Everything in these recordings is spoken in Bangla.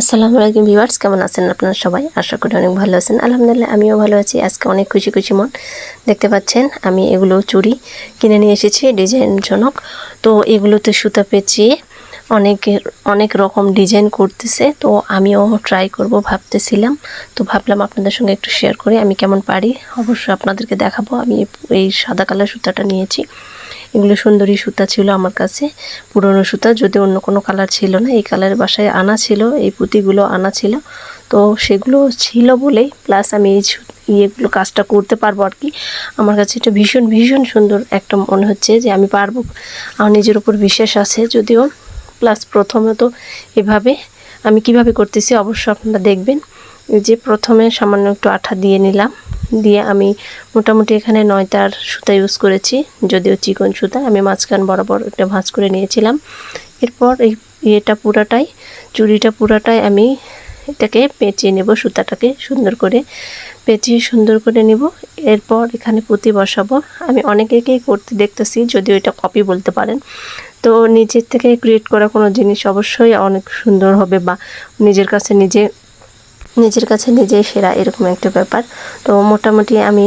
আসসালামু আলাইকুম ভিউয়ার্স, কেমন আছেন আপনারা সবাই? আশা করি অনেক ভালো আছেন। আলহামদুলিল্লাহ, আমিও ভালো আছি। আজকে অনেক খুশি খুশি মন। দেখতে পাচ্ছেন, আমি এগুলো চুড়ি কিনে নিয়ে এসেছি ডিজাইনজনক তো এগুলোতে সুতা পেঁচিয়ে অনেক অনেক রকম ডিজাইন করতেছে। তো আমিও ট্রাই করব, ভাবতেছিলাম। তো ভাবলাম আপনাদের সঙ্গে একটু শেয়ার করি, আমি কেমন পারি। অবশ্যই আপনাদেরকে দেখাবো। আমি এই সাদা কালার সুতাটা নিয়েছি। এগুলো সুন্দরী সুতা ছিল আমার কাছে, পুরনো সুতা যদি অন্য কোনো কালার ছিল না। এই কালারের বাসায় আনা ছিল, এই পুঁতিগুলো আনা ছিল। তো সেগুলো ছিল বলেই প্লাস আমি এই ইয়েগুলো কাজটা করতে পারব আর কি। আমার কাছে এটা ভীষণ ভীষণ সুন্দর একটা মনে হচ্ছে যে আমি পারব। আমার নিজের উপর বিশ্বাস আছে, যদিও প্লাস প্রথমে তো এভাবে আমি কীভাবে করতেছি অবশ্যই আপনারা দেখবেন। যে প্রথমে সামান্য একটু আঠা দিয়ে নিলাম। দিয়ে আমি মোটামুটি এখানে নয়তার সুতা ইউজ করেছি, যদিও চিকন সুতা। আমি মাঝখান বরাবর একটা ভাঁজ করে নিয়েছিলাম। এরপর এই ইয়েটা পুরাটাই, চুড়িটা পুরাটাই আমি এটাকে পেঁচিয়ে নেব, সুতাটাকে সুন্দর করে। পেঁচিয়ে সুন্দর করে নেব। এরপর এখানে পুঁতি বসাবো। আমি অনেকেকেই করতে দেখতেছি, যদিও এটা কপি বলতে পারেন। তো নিজের থেকে ক্রিয়েট করা কোনো জিনিস অবশ্যই অনেক সুন্দর হবে বা নিজের কাছে নিজে নিজের কাছে নিজেই সেরা, এরকম একটা ব্যাপার। তো মোটামুটি আমি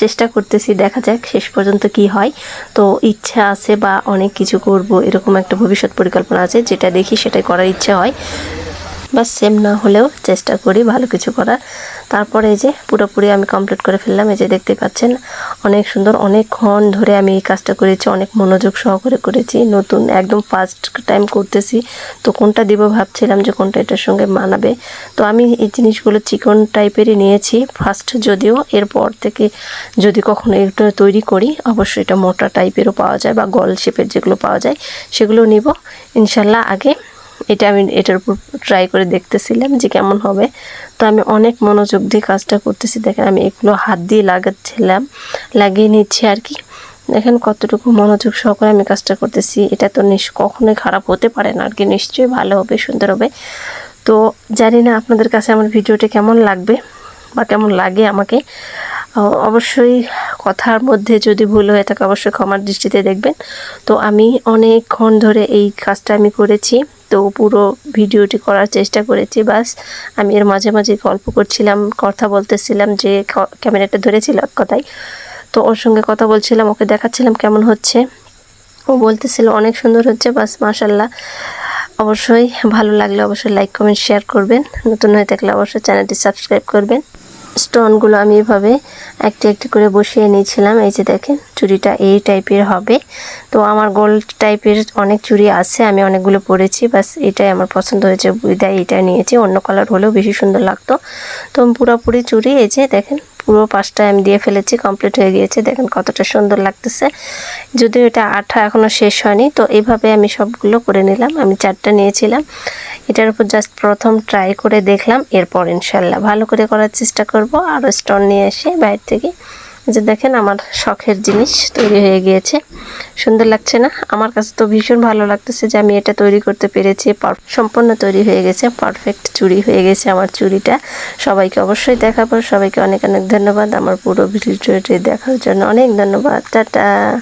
চেষ্টা করতেছি, দেখা যাক শেষ পর্যন্ত কি হয়। তো ইচ্ছা আছে বা অনেক কিছু করব, এরকম একটা ভবিষ্যৎ পরিকল্পনা আছে, যেটা দেখি সেটাই করার ইচ্ছা হয়। বা সেম না হলেও চেষ্টা করি ভালো কিছু করার। তারপরে এই যে পুরোপুরি আমি কমপ্লিট করে ফেললাম। এই যে দেখতে পাচ্ছেন, অনেক সুন্দর অনেকক্ষণ ধরে আমি এই কাজটা করেছি, অনেক মনোযোগ সহকারে করেছি। নতুন, একদম ফার্স্ট টাইম করতেছি। তো কোনটা দিব ভাবছিলাম যে কোনটা এটার সঙ্গে মানাবে। তো আমি এই জিনিসগুলো চিকন টাইপেরই নিয়েছি। ফার্স্ট যদিও, এরপর থেকে যদি কখনো এটা তৈরি করি, অবশ্যই এটা মোটা টাইপেরও পাওয়া যায় বা গল শেপের যেগুলো পাওয়া যায়, সেগুলো নিব। ইনশাল্লাহ আগে এটা আমি এটার উপর ট্রাই করে দেখতেছিলাম যে কেমন হবে। তো আমি অনেক মনোযোগ দিয়ে কাজটা করতেছি। দেখেন আমি এগুলো হাত দিয়ে লাগাচ্ছিলাম, লাগিয়ে নিচ্ছি আর কি। দেখেন কতটুকু মনোযোগ সহকারে আমি কাজটা করতেছি। এটা তো নিশ কখনোই খারাপ হতে পারে না আর কি। নিশ্চয়ই ভালো হবে, সুন্দর হবে। তো জানি না আপনাদের কাছে আমার ভিডিওটা কেমন লাগবে বা কেমন লাগে আমাকে। অবশ্যই কথার মধ্যে যদি ভুল হয়ে থাকে অবশ্যই ক্ষমার দৃষ্টিতে দেখবেন। তো আমি অনেকক্ষণ ধরে এই কাজটা আমি করেছি, তো পুরো ভিডিওটি করার চেষ্টা করেছি, বাস আমি এর মাঝে মাঝে গল্প করছিলাম, কথা বলতেছিলাম যে ক্যামেরাটা ধরেছিল এক কথায়। তো ওর সঙ্গে কথা বলছিলাম, ওকে দেখাচ্ছিলাম কেমন হচ্ছে। ও বলতেছিল অনেক সুন্দর হচ্ছে, বাস মাশাল্লাহ অবশ্যই ভালো লাগলে অবশ্যই লাইক কমেন্ট শেয়ার করবেন। নতুন হয়ে থাকলে অবশ্যই চ্যানেলটি সাবস্ক্রাইব করবেন। স্টোনগুলো আমি এভাবে একটি একটি করে বসিয়ে নিয়েছিলাম এই যে দেখেন, চুড়িটা এই টাইপের হবে। তো আমার গোল্ড টাইপের অনেক চুড়ি আছে, আমি অনেকগুলো পরেছি। বাস এটাই আমার পছন্দ হয়েছে, বিদায় এটা নিয়েছি। অন্য কালার হলেও বেশি সুন্দর লাগতো। তো পুরোপুরি চুড়ি, এই যে দেখেন, পুরো পাঁচটা আমি দিয়ে ফেলেছি, কমপ্লিট হয়ে গিয়েছে। দেখেন কতটা সুন্দর লাগতেছে। যদিও এটা আঠা এখনও শেষ হয়নি, তো এইভাবে আমি সবগুলো করে নিলাম। আমি চারটা নিয়েছিলাম। এটার উপর জাস্ট প্রথম ট্রাই করে দেখলাম, এরপর ইনশাল্লাহ ভালো করে করার চেষ্টা করব। আরও স্টোন নিয়ে এসে বাইরে থেকে। যে দেখেন আমার শখের জিনিস তৈরি হয়ে গিয়েছে। সুন্দর লাগছে না? আমার কাছে তো ভীষণ ভালো লাগতেছে যে আমি এটা তৈরি করতে পেরেছি। পার- সম্পূর্ণ তৈরি হয়ে গেছে পারফেক্ট চুরি হয়ে গেছে আমার চুড়িটা সবাইকে অবশ্যই দেখাবো। সবাইকে অনেক অনেক ধন্যবাদ। আমার পুরো ভিডিওটি দেখার জন্য অনেক ধন্যবাদ। টাটা!